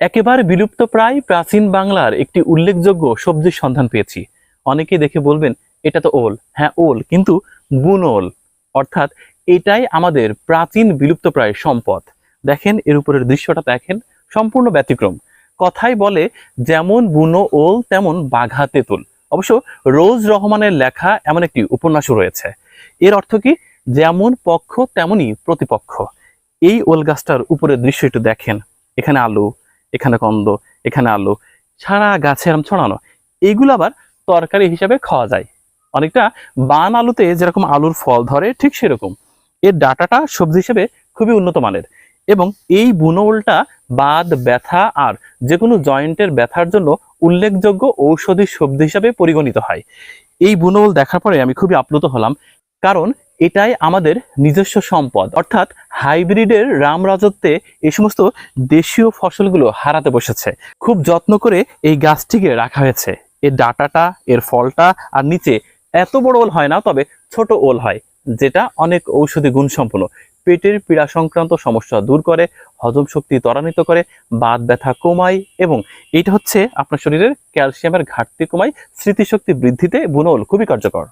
একেবারে বিলুপ্ত প্রায় প্রাচীন বাংলার একটি উল্লেখযোগ্য সবজির সন্ধান পেয়েছি। অনেকে দেখে বলবেন, এটা তো ওল। হ্যাঁ ওল, কিন্তু বুনোল অর্থাৎ এটাই আমাদের প্রাচীন বিলুপ্তপ্রায় সম্পদ। দেখেন, এর উপরের দৃশ্যটা দেখেন, সম্পূর্ণ ব্যতিক্রম। কথাই বলে, যেমন বুনো ওল, তেমন বাঘা তেঁতুল। অবশ্য রোজ রহমানের লেখা এমন একটি উপন্যাসও রয়েছে। এর অর্থ কি? যেমন পক্ষ, তেমনই প্রতিপক্ষ। এই ওল গাছটার উপরের দৃশ্য একটু দেখেন। এখানে আলু এখানে কন্দ এখানে আলু, সারা গাছে এরম ছড়ানো এইগুলো আবার তরকারি হিসাবে খাওয়া যায়। অনেকটা বান আলুতে যেরকম আলুর ফল ধরে ঠিক সেরকম। এর ডাটাটা সবজি হিসেবে খুবই উন্নত মানের। এবং এই বুনোলটা বাদ, ব্যথা আর যে কোনো জয়েন্টের ব্যথার জন্য উল্লেখযোগ্য ঔষধি সবজি হিসাবে পরিগণিত হয়। এই বুনোল দেখার পরে আমি খুবই আপ্লুত হলাম। কারণ এটাই আমাদের নিজস্ব সম্পদ। অর্থাৎ হাইব্রিডের রাম রাজত্বে এই সমস্ত দেশীয় ফসলগুলো হারাতে বসেছে। খুব যত্ন করে এই গাছটিকে রাখা হয়েছে। এর ডাটাটা, এর ফলটা আর নিচে এত বড় ওল হয় না, তবে ছোট ওল হয়, যেটা অনেক ঔষধি গুণসম্পন্ন। পেটের পীড়া সংক্রান্ত সমস্যা দূর করে, হজম শক্তি ত্বরান্বিত করে, বাত ব্যথা কমায় এবং এটা হচ্ছে আপনার শরীরের ক্যালসিয়ামের ঘাটতি কমায়, স্মৃতিশক্তি বৃদ্ধিতে বুনোল খুবই কার্যকর।